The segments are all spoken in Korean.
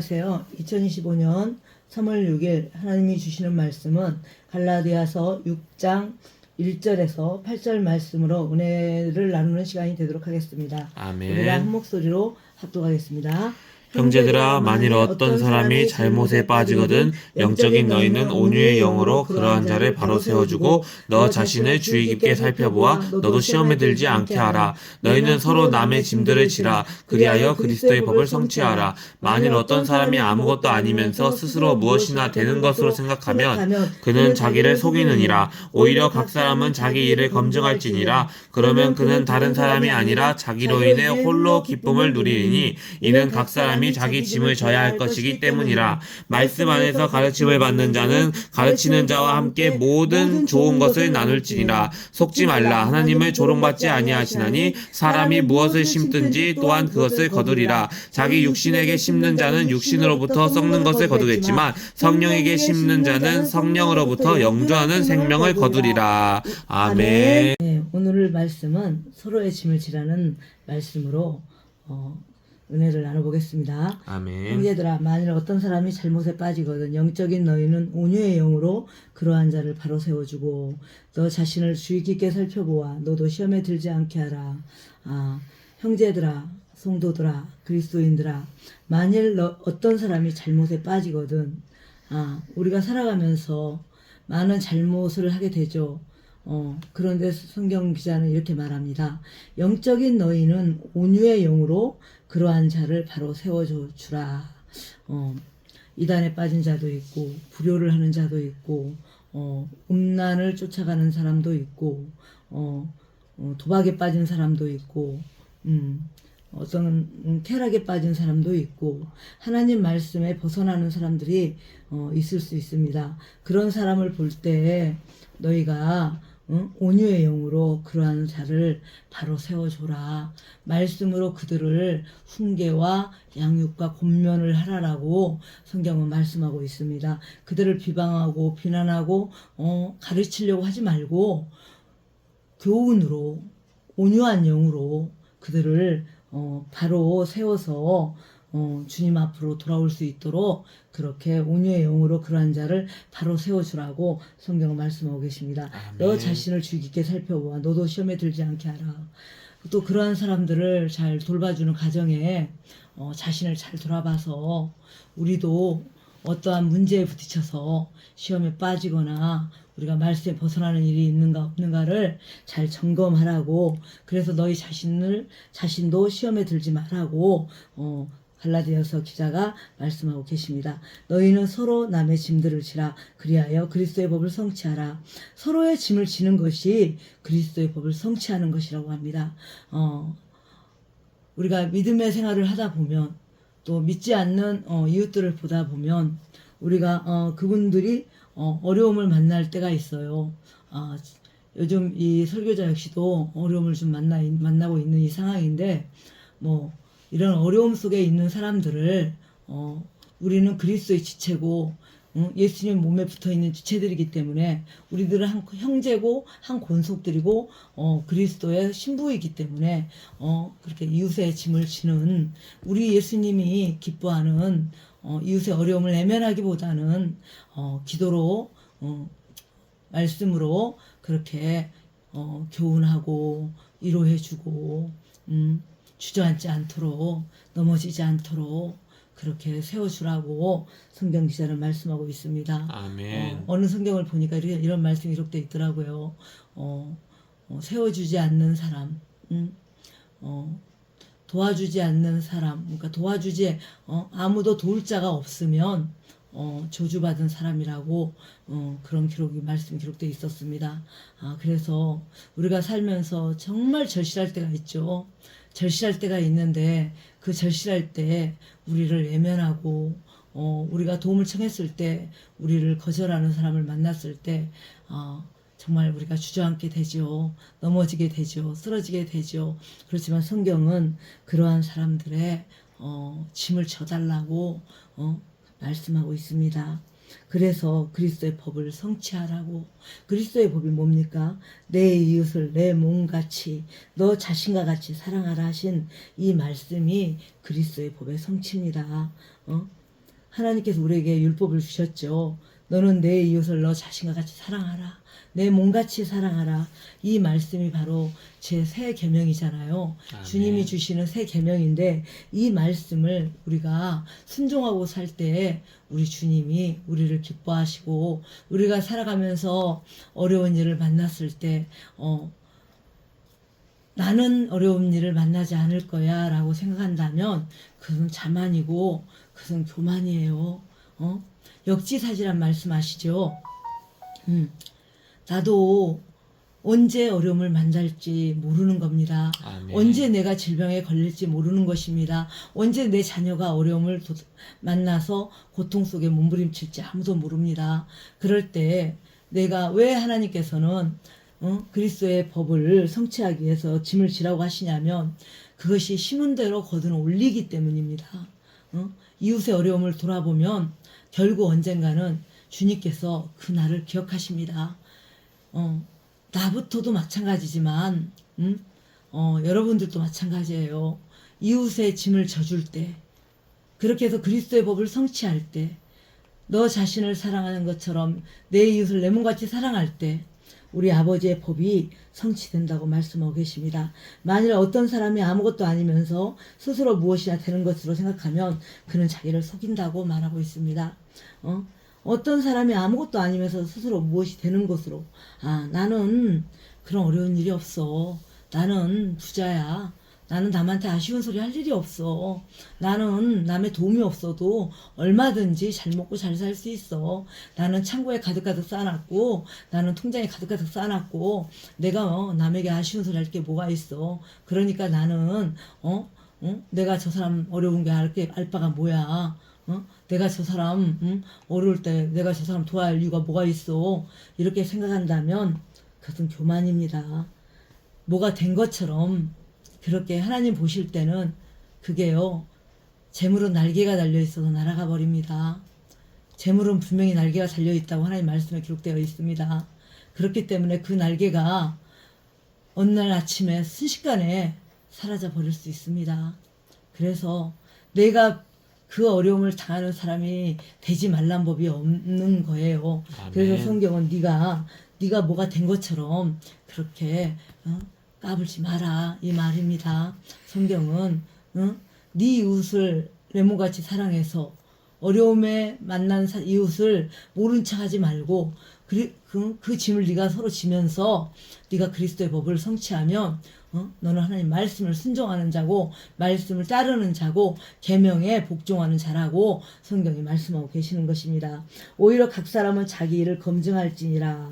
안녕하세요. 2025년 3월 6일 하나님이 주시는 말씀은 갈라디아서 6장 1절에서 8절 말씀으로 은혜를 나누는 시간이 되도록 하겠습니다. 아멘. 우리가 한 목소리로 합독하겠습니다. 형제들아 만일 어떤 사람이 잘못에 빠지거든 영적인 너희는 온유의 영으로 그러한 자를 바로 세워주고 너 자신을 주의 깊게 살펴보아. 너도 시험에 들지 않게 하라. 너희는 서로 남의 짐들을 지라. 그리하여 그리스도의 법을 성취하라. 만일 어떤 사람이 아무것도 아니면서 스스로 무엇이나 되는 것으로 생각하면 그는 자기를 속이느니라. 오히려 각 사람은 자기 일을 검증할지니라. 그러면 그는 다른 사람이 아니라 자기로 인해 홀로 기쁨을 누리니 이는 각 사람이 자기 짐을 져야 할 것이기 때문이라 말씀 안에서 가르침을 받는 자는 가르치는 자와 함께 모든 좋은 것을 나눌지니라. 속지 말라. 하나님을 조롱받지 아니하시나니 사람이 무엇을 심든지 또한 그것을 거두리라. 자기 육신에게 심는 자는 육신으로부터 썩는 것을 거두겠지만 성령에게 심는 자는 성령으로부터 영주하는 생명을 거두리라. 아멘. 네, 오늘 말씀은 서로의 짐을 지라는 말씀으로 어, 은혜를 나눠보겠습니다. 아멘 형제들아 만일 어떤 사람이 잘못에 빠지거든 영적인 너희는 온유의 영으로 그러한 자를 바로 세워주고 너 자신을 주의 깊게 살펴보아 너도 시험에 들지 않게 하라 아 형제들아 성도들아 그리스도인들아 만일 너, 어떤 사람이 잘못에 빠지거든 아 우리가 살아가면서 많은 잘못을 하게 되죠 어, 그런데 성경 기자는 이렇게 말합니다. 영적인 너희는 온유의 영으로 그러한 자를 바로 세워줘 주라. 어, 이단에 빠진 자도 있고, 불효를 하는 자도 있고, 어, 음란을 쫓아가는 사람도 있고, 어, 어, 도박에 빠진 사람도 있고, 음, 어떤 음, 쾌락에 빠진 사람도 있고 하나님 말씀에 벗어나는 사람들이 어, 있을 수 있습니다. 그런 사람을 볼 때 너희가 응? 온유의 영으로 그러한 자를 바로 세워줘라. 말씀으로 그들을 훈계와 양육과 권면을 하라라고 성경은 말씀하고 있습니다. 그들을 비방하고 비난하고 어, 가르치려고 하지 말고 교훈으로 온유한 영으로 그들을 어, 바로 세워서 어, 주님 앞으로 돌아올 수 있도록 그렇게 온유의 영으로 그러한 자를 바로 세워주라고 성경은 말씀하고 계십니다. 너 자신을 주의 깊게 살펴보아 너도 시험에 들지 않게 하라. 또 그러한 사람들을 잘 돌봐주는 가정에 어, 자신을 잘 돌아봐서 우리도 어떠한 문제에 부딪혀서 시험에 빠지거나 우리가 말씀에 벗어나는 일이 있는가 없는가를 잘 점검하라고 그래서 너희 자신을 자신도 시험에 들지 말라고 어, 갈라디아서 기자가 말씀하고 계십니다. 너희는 서로 남의 짐들을 지라 그리하여 그리스도의 법을 성취하라. 서로의 짐을 지는 것이 그리스도의 법을 성취하는 것이라고 합니다. 어, 우리가 믿음의 생활을 하다 보면 또 믿지 않는 어, 이웃들을 보다 보면 우리가 어, 그분들이 어, 어려움을 만날 때가 있어요. 아, 요즘 이 설교자 역시도 어려움을 좀 만나 만나고 있는 이 상황인데 뭐 이런 어려움 속에 있는 사람들을 어, 우리는 그리스도의 지체고 어, 예수님 몸에 붙어 있는 지체들이기 때문에 우리들은 한 형제고 한 권속들이고 어, 그리스도의 신부이기 때문에 어, 그렇게 이웃의 짐을 지는 우리 예수님이 기뻐하는 어, 이웃의 어려움을 내면하기보다는 어, 기도로 어, 말씀으로 그렇게 어, 교훈하고 위로해주고 음, 주저앉지 않도록 넘어지지 않도록 그렇게 세워주라고 성경 기자는 말씀하고 있습니다. 아멘 어, 느 성경을 보니까 이런, 이런 말씀이 기록돼 있더라고요. 어, 어, 세워주지 않는 사람, 음, 어, 도와주지 않는 사람, 그러니까 도와주지 어, 아무도 도울 자가 없으면 어, 저주받은 사람이라고 어, 그런 기록이 말씀이 기록돼 있었습니다. 아 그래서 우리가 살면서 정말 절실할 때가 있죠. 절실할 때가 있는데 그 절실할 때 우리를 외면하고 어, 우리가 도움을 청했을 때 우리를 거절하는 사람을 만났을 때 어, 정말 우리가 주저앉게 되죠. 넘어지게 되죠. 쓰러지게 되죠. 그렇지만 성경은 그러한 사람들의 어, 짐을 져달라고 어, 말씀하고 있습니다. 그래서 그리스도의 법을 성취하라고 그리스도의 법이 뭡니까? 내 이웃을 내 몸같이 너 자신과 같이 사랑하라 하신 이 말씀이 그리스도의 법의 성취입니다. 어? 하나님께서 우리에게 율법을 주셨죠. 너는 내 이웃을 너 자신과 같이 사랑하라. 내 몸같이 사랑하라. 이 말씀이 바로 제 새 계명이잖아요. 아멘. 주님이 주시는 새 계명인데 이 말씀을 우리가 순종하고 살때 우리 주님이 우리를 기뻐하시고 우리가 살아가면서 어려운 일을 만났을 때 어, 나는 어려운 일을 만나지 않을 거야 라고 생각한다면 그것은 자만이고 그것은 교만이에요. 어? 역지사지란 말씀 아시죠? 음, 나도 언제 어려움을 만날지 모르는 겁니다. 아멘. 언제 내가 질병에 걸릴지 모르는 것입니다. 언제 내 자녀가 어려움을 도- 만나서 고통 속에 몸부림칠지 아무도 모릅니다. 그럴 때 내가 왜 하나님께서는 어? 그리스도의 법을 성취하기 위해서 짐을 지라고 하시냐면 그것이 심은 대로 거두는 올리기 때문입니다. 어? 이웃의 어려움을 돌아보면 결국 언젠가는 주님께서 그 날을 기억하십니다. 어, 나부터도 마찬가지지만, 음? 어, 여러분들도 마찬가지예요. 이웃의 짐을 져줄 때, 그렇게 해서 그리스도의 법을 성취할 때, 너 자신을 사랑하는 것처럼 내 이웃을 내 몸같이 사랑할 때, 우리 아버지의 법이 성취된다고 말씀하고 계십니다. 만일 어떤 사람이 아무것도 아니면서 스스로 무엇이나 되는 것으로 생각하면 그는 자기를 속인다고 말하고 있습니다. 어? 어떤 사람이 아무것도 아니면서 스스로 무엇이 되는 것으로 아 나는 그런 어려운 일이 없어 나는 부자야 나는 남한테 아쉬운 소리 할 일이 없어 나는 남의 도움이 없어도 얼마든지 잘 먹고 잘 살 수 있어 나는 창고에 가득가득 쌓아놨고 나는 통장에 가득가득 쌓아놨고 내가 어, 남에게 아쉬운 소리 할 게 뭐가 있어 그러니까 나는 어? 어? 내가 저 사람 어려운 게 알 게 알 바가 뭐야 어? 내가 저 사람 응? 어려울 때 내가 저 사람 도와할 이유가 뭐가 있어 이렇게 생각한다면 그것은 교만입니다. 뭐가 된 것처럼 그렇게 하나님 보실 때는 그게요 재물은 날개가 달려 있어서 날아가 버립니다. 재물은 분명히 날개가 달려 있다고 하나님 말씀에 기록되어 있습니다. 그렇기 때문에 그 날개가 어느 날 아침에 순식간에 사라져 버릴 수 있습니다. 그래서 내가 그 어려움을 당하는 사람이 되지 말란 법이 없는 거예요. 아멘. 그래서 성경은 네가 네가 뭐가 된 것처럼 그렇게 어? 까불지 마라 이 말입니다. 성경은 어? 네 이웃을 내 몸같이 사랑해서 어려움에 만난 사- 이웃을 모른 척하지 말고 그, 그, 그 짐을 네가 서로 지면서 네가 그리스도의 법을 성취하면 어? 너는 하나님 말씀을 순종하는 자고 말씀을 따르는 자고 계명에 복종하는 자라고 성경이 말씀하고 계시는 것입니다. 오히려 각 사람은 자기 일을 검증할지니라.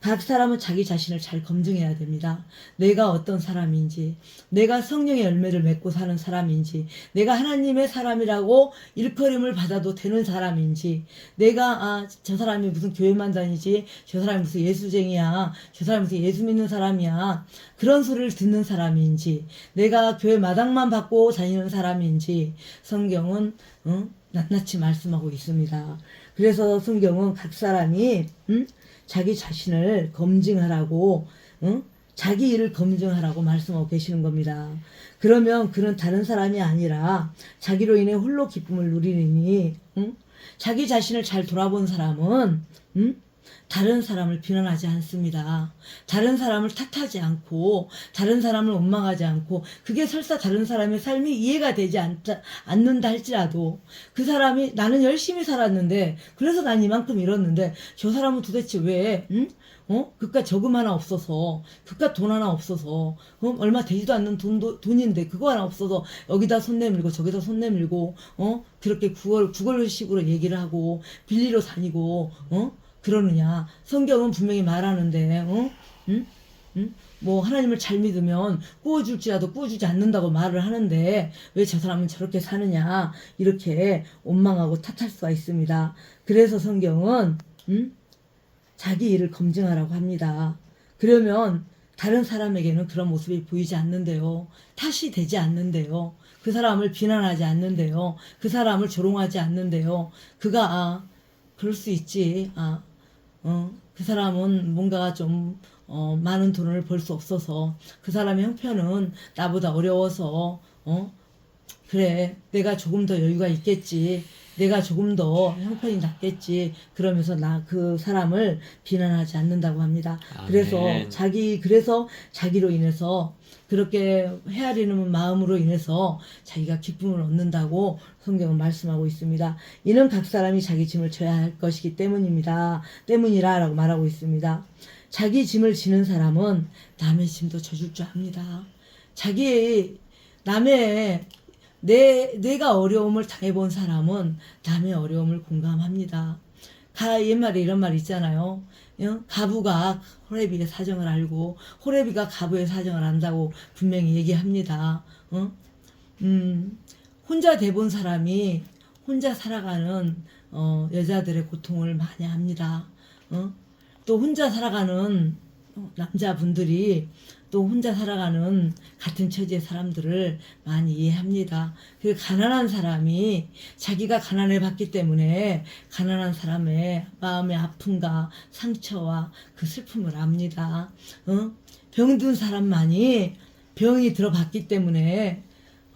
각 사람은 자기 자신을 잘 검증해야 됩니다. 내가 어떤 사람인지, 내가 성령의 열매를 맺고 사는 사람인지, 내가 하나님의 사람이라고 일컬음을 받아도 되는 사람인지, 내가 아, 저 사람이 무슨 교회만 다니지, 저 사람이 무슨 예수쟁이야, 저 사람이 무슨 예수 믿는 사람이야, 그런 소리를 듣는 사람인지, 내가 교회 마당만 받고 다니는 사람인지, 성경은 응? 낱낱이 말씀하고 있습니다. 그래서 성경은 각 사람이 응? 자기 자신을 검증하라고 응? 자기 일을 검증하라고 말씀하고 계시는 겁니다. 그러면 그는 다른 사람이 아니라 자기로 인해 홀로 기쁨을 누리니 응? 자기 자신을 잘 돌아본 사람은 응? 다른 사람을 비난하지 않습니다. 다른 사람을 탓하지 않고 다른 사람을 원망하지 않고 그게 설사 다른 사람의 삶이 이해가 되지 않자, 않는다 할지라도 그 사람이 나는 열심히 살았는데 그래서 난 이만큼 잃었는데 저 사람은 도대체 왜 응? 어? 그깟 저금 하나 없어서 그깟 돈 하나 없어서 어? 얼마 되지도 않는 돈도 돈인데 그거 하나 없어서 여기다 손 내밀고 저기다 손 내밀고 어? 그렇게 구걸 구걸식으로 얘기를 하고 빌리러 다니고 어? 그러느냐 성경은 분명히 말하는데 어? 응? 응? 뭐 하나님을 잘 믿으면 구워줄지라도 구워주지 않는다고 말을 하는데 왜 저 사람은 저렇게 사느냐 이렇게 원망하고 탓할 수가 있습니다. 그래서 성경은 응? 자기 일을 검증하라고 합니다. 그러면 다른 사람에게는 그런 모습이 보이지 않는데요. 탓이 되지 않는데요. 그 사람을 비난하지 않는데요. 그 사람을 조롱하지 않는데요. 그가 아 그럴 수 있지. 아 어, 그 사람은 뭔가 좀, 어, 많은 돈을 벌 수 없어서, 그 사람의 형편은 나보다 어려워서, 어, 그래, 내가 조금 더 여유가 있겠지. 내가 조금 더 형편이 낫겠지 그러면서 나 그 사람을 비난하지 않는다고 합니다. 그래서 아멘. 자기 그래서 자기로 인해서 그렇게 헤아리는 마음으로 인해서 자기가 기쁨을 얻는다고 성경은 말씀하고 있습니다. 이는 각 사람이 자기 짐을 져야 할 것이기 때문입니다. 때문이라 라고 말하고 있습니다. 자기 짐을 지는 사람은 남의 짐도 져줄 줄 압니다. 자기 남의 내 내가 어려움을 당해본 사람은 남의 어려움을 공감합니다. 가 옛말에 이런 말 있잖아요. 어? 가부가 호레비의 사정을 알고 호레비가 가부의 사정을 안다고 분명히 얘기합니다. 어? 음, 혼자 돼본 사람이 혼자 살아가는 어, 여자들의 고통을 많이 합니다. 어? 또 혼자 살아가는 남자분들이 또 혼자 살아가는 같은 처지의 사람들을 많이 이해합니다. 그 가난한 사람이 자기가 가난을 받기 때문에 가난한 사람의 마음의 아픔과 상처와 그 슬픔을 압니다. 어? 병든 사람만이 병이 들어봤기 때문에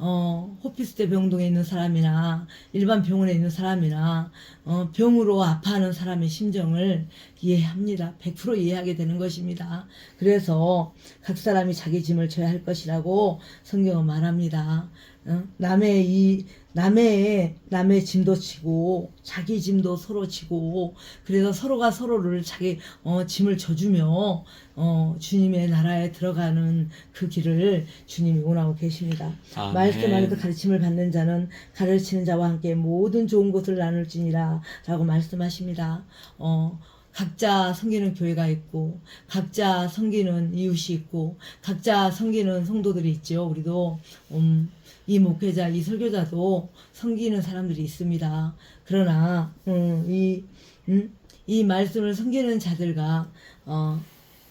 어, 호피스테 병동에 있는 사람이나 일반 병원에 있는 사람이나 어, 병으로 아파하는 사람의 심정을 이해합니다. 100% 이해하게 되는 것입니다. 그래서 각 사람이 자기 짐을 져야 할 것이라고 성경은 말합니다. 어? 남의 이 남의 남의 짐도 지고 자기 짐도 서로 지고 그래서 서로가 서로를 자기 어, 짐을 져주며 어, 주님의 나라에 들어가는 그 길을 주님이 원하고 계십니다. 아멘. 말씀 안에서 가르침을 받는 자는 가르치는 자와 함께 모든 좋은 것을 나눌지니라 라고 말씀하십니다. 어, 각자 섬기는 교회가 있고 각자 섬기는 이웃이 있고 각자 섬기는 성도들이 있죠. 우리도 음, 이 목회자, 이 설교자도 섬기는 사람들이 있습니다. 그러나 음, 이, 음, 이 말씀을 섬기는 자들과 어,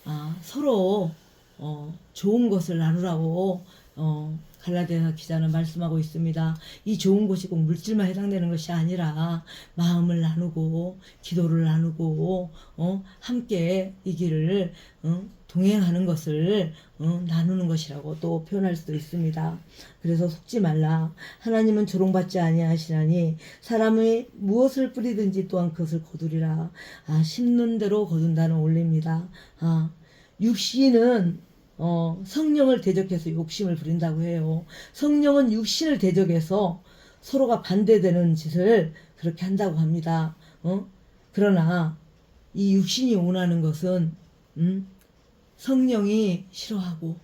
아, 서로 어, 좋은 것을 나누라고 어, 갈라디아 기자는 말씀하고 있습니다. 이 좋은 것이 꼭 물질만 해당되는 것이 아니라 마음을 나누고 기도를 나누고 어, 함께 이 길을 어, 동행하는 것을 어, 나누는 것이라고 또 표현할 수도 있습니다. 그래서 속지 말라. 하나님은 조롱받지 아니하시나니 사람이 무엇을 뿌리든지 또한 그것을 거두리라. 아, 심는 대로 거둔다는 원리입니다. 아, 육신은 어, 성령을 대적해서 욕심을 부린다고 해요. 성령은 육신을 대적해서 서로가 반대되는 짓을 그렇게 한다고 합니다. 어? 그러나 이 육신이 원하는 것은 음? 성령이 싫어하고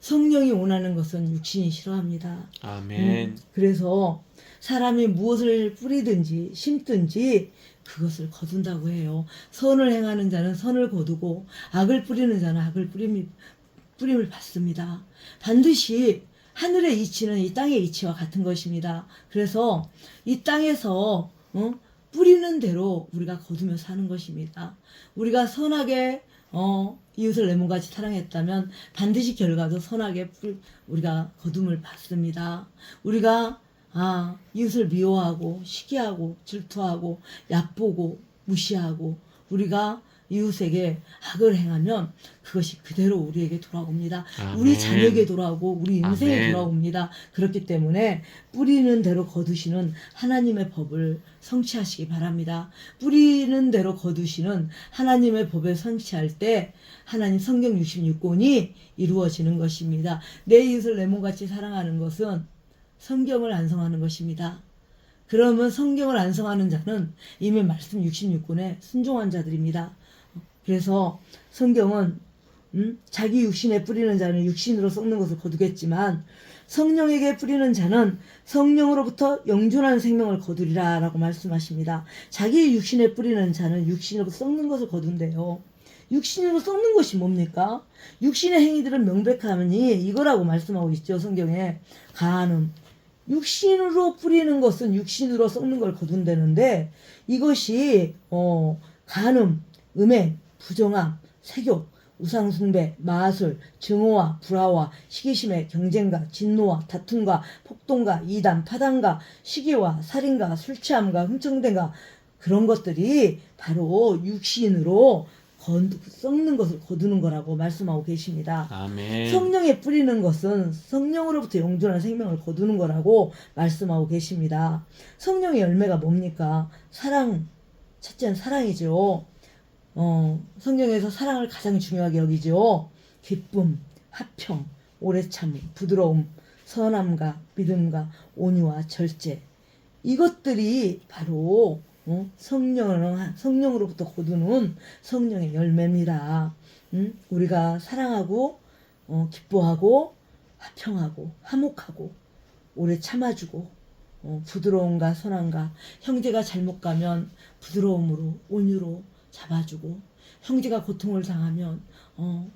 성령이 원하는 것은 육신이 싫어합니다. 아멘. 음, 그래서 사람이 무엇을 뿌리든지 심든지 그것을 거둔다고 해요. 선을 행하는 자는 선을 거두고 악을 뿌리는 자는 악을 뿌림, 뿌림을 받습니다. 반드시 하늘의 이치는 이 땅의 이치와 같은 것입니다. 그래서 이 땅에서 어? 뿌리는 대로 우리가 거두며 사는 것입니다. 우리가 선하게 어, 이웃을 내 몸같이 사랑했다면 반드시 결과도 선하게 뿌- 우리가 거둠을 받습니다. 우리가 아, 이웃을 미워하고 시기하고 질투하고 얕보고 무시하고 우리가 이웃에게 악을 행하면 그것이 그대로 우리에게 돌아옵니다. 아멘. 우리 자녀에게 돌아오고 우리 인생에 아멘. 돌아옵니다. 그렇기 때문에 뿌리는 대로 거두시는 하나님의 법을 성취하시기 바랍니다. 뿌리는 대로 거두시는 하나님의 법을 성취할 때 하나님 성경 66권이 이루어지는 것입니다. 내 이웃을 내 몸같이 사랑하는 것은 성경을 안성하는 것입니다. 그러면 성경을 안성하는 자는 이미 말씀 66권에 순종한 자들입니다. 그래서 성경은 음? 자기 육신에 뿌리는 자는 육신으로 썩는 것을 거두겠지만 성령에게 뿌리는 자는 성령으로부터 영존하는 생명을 거두리라 라고 말씀하십니다. 자기 육신에 뿌리는 자는 육신으로 썩는 것을 거둔대요. 육신으로 썩는 것이 뭡니까? 육신의 행위들은 명백하니 이거라고 말씀하고 있죠. 성경에 가한음. 육신으로 뿌리는 것은 육신으로 썩는 걸 거둔다는데 이것이 어 간음, 음행, 부정함, 세욕, 우상숭배, 마술, 증오와 불화와 시기심의 경쟁과 진노와 다툼과 폭동과 이단, 파단과 시기와 살인과 술취함과 흠청됨과 그런 것들이 바로 육신으로 건, 썩는 것을 거두는 거라고 말씀하고 계십니다. 아멘. 성령에 뿌리는 것은 성령으로부터 영존한 생명을 거두는 거라고 말씀하고 계십니다. 성령의 열매가 뭡니까? 사랑, 첫째는 사랑이죠. 어, 성경에서 사랑을 가장 중요하게 여기죠. 기쁨, 하평, 오래 참음, 부드러움, 선함과 믿음과 온유와 절제. 이것들이 바로 어, 성령, 성령으로부터 거두는 성령의 열매입니다. 음? 우리가 사랑하고 어, 기뻐하고 화평하고 화목하고 오래 참아주고 어, 부드러움과 선함과 형제가 잘못 가면 부드러움으로 온유로 잡아주고 형제가 고통을 당하면 어,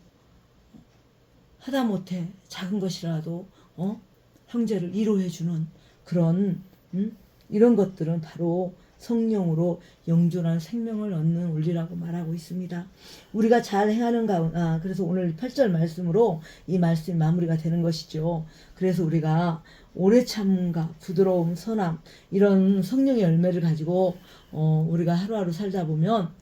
하다못해 작은 것이라도 어, 형제를 위로해주는 그런 음? 이런 것들은 바로 성령으로 영존한 생명을 얻는 원리라고 말하고 있습니다. 우리가 잘 행하는 가운 아 그래서 오늘 8절 말씀으로 이 말씀이 마무리가 되는 것이죠. 그래서 우리가 오래 참음과 부드러움, 선함 이런 성령의 열매를 가지고 어 우리가 하루하루 살다 보면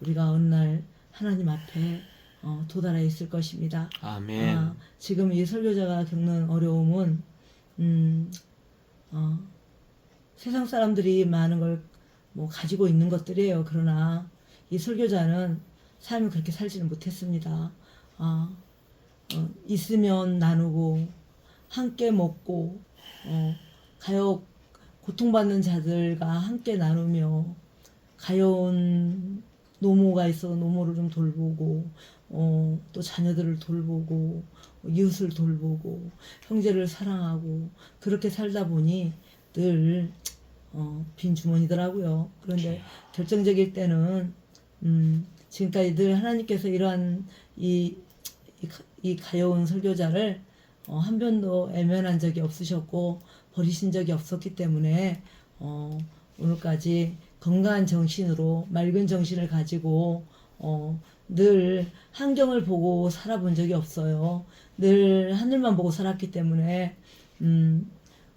우리가 어느 날 하나님 앞에 어 도달해 있을 것입니다. 아멘. 아, 지금 이 설교자가 겪는 어려움은 음, 어, 세상 사람들이 많은 걸 뭐 가지고 있는 것들이에요. 그러나 이 설교자는 삶을 그렇게 살지는 못했습니다. 아, 어, 있으면 나누고 함께 먹고 어, 가요 고통받는 자들과 함께 나누며 가여운 노모가 있어 노모를 좀 돌보고 어, 또 자녀들을 돌보고 이웃을 돌보고 형제를 사랑하고 그렇게 살다 보니 늘 어, 빈 주머니더라고요. 그런데 결정적일 때는 음, 지금까지 늘 하나님께서 이러한 이, 이, 가- 이 가여운 설교자를 어, 한 번도 애면한 적이 없으셨고 버리신 적이 없었기 때문에 어, 오늘까지 건강한 정신으로 맑은 정신을 가지고 어, 늘 환경을 보고 살아본 적이 없어요. 늘 하늘만 보고 살았기 때문에 음,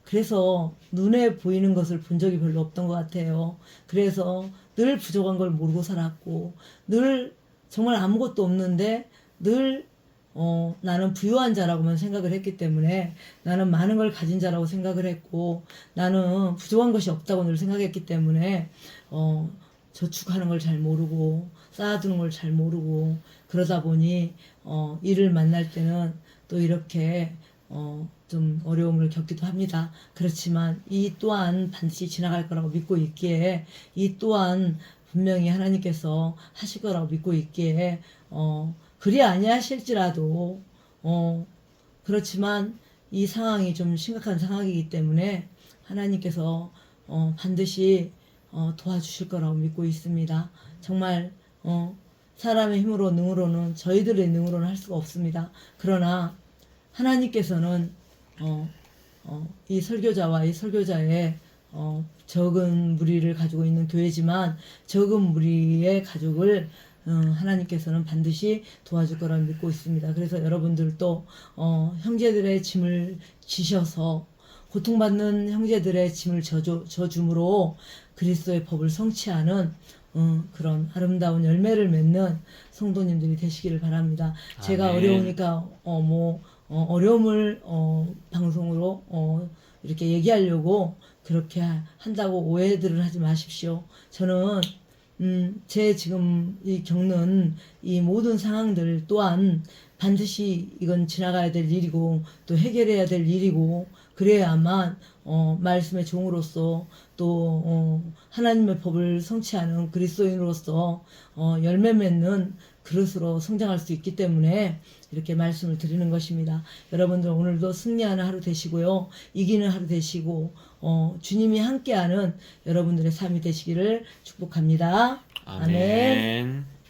그래서 눈에 보이는 것을 본 적이 별로 없던 것 같아요. 그래서 늘 부족한 걸 모르고 살았고, 늘 정말 아무것도 없는데 늘 어, 나는 부유한 자라고만 생각을 했기 때문에 나는 많은 걸 가진 자라고 생각을 했고 나는 부족한 것이 없다고 늘 생각했기 때문에 어, 저축하는 걸 잘 모르고 쌓아두는 걸 잘 모르고 그러다 보니 어, 일을 만날 때는 또 이렇게 어, 좀 어려움을 겪기도 합니다. 그렇지만 이 또한 반드시 지나갈 거라고 믿고 있기에 이 또한 분명히 하나님께서 하실 거라고 믿고 있기에 어, 그리 아니하실지라도 어, 그렇지만 이 상황이 좀 심각한 상황이기 때문에 하나님께서 어, 반드시 어, 도와주실 거라고 믿고 있습니다. 정말 어, 사람의 힘으로 능으로는 저희들의 능으로는 할 수가 없습니다. 그러나 하나님께서는 어, 어, 이 설교자와 이 설교자의 어, 적은 무리를 가지고 있는 교회지만 적은 무리의 가족을 어, 하나님께서는 반드시 도와줄 거라 믿고 있습니다. 그래서 여러분들도 어, 형제들의 짐을 지셔서 고통받는 형제들의 짐을 져주, 져줌으로 그리스도의 법을 성취하는 어, 그런 아름다운 열매를 맺는 성도님들이 되시기를 바랍니다. 제가 아멘. 어려우니까 어, 뭐 어, 어려움을 어, 방송으로 어, 이렇게 얘기하려고 그렇게 하- 한다고 오해들을 하지 마십시오. 저는 음, 제 지금 이 겪는 이 모든 상황들 또한 반드시 이건 지나가야 될 일이고 또 해결해야 될 일이고 그래야만 어, 말씀의 종으로서 또 어, 하나님의 법을 성취하는 그리스도인으로서 어, 열매 맺는 그릇으로 성장할 수 있기 때문에 이렇게 말씀을 드리는 것입니다. 여러분들 오늘도 승리하는 하루 되시고요. 이기는 하루 되시고 어, 주님이 함께하는 여러분들의 삶이 되시기를 축복합니다. 아멘. 아멘.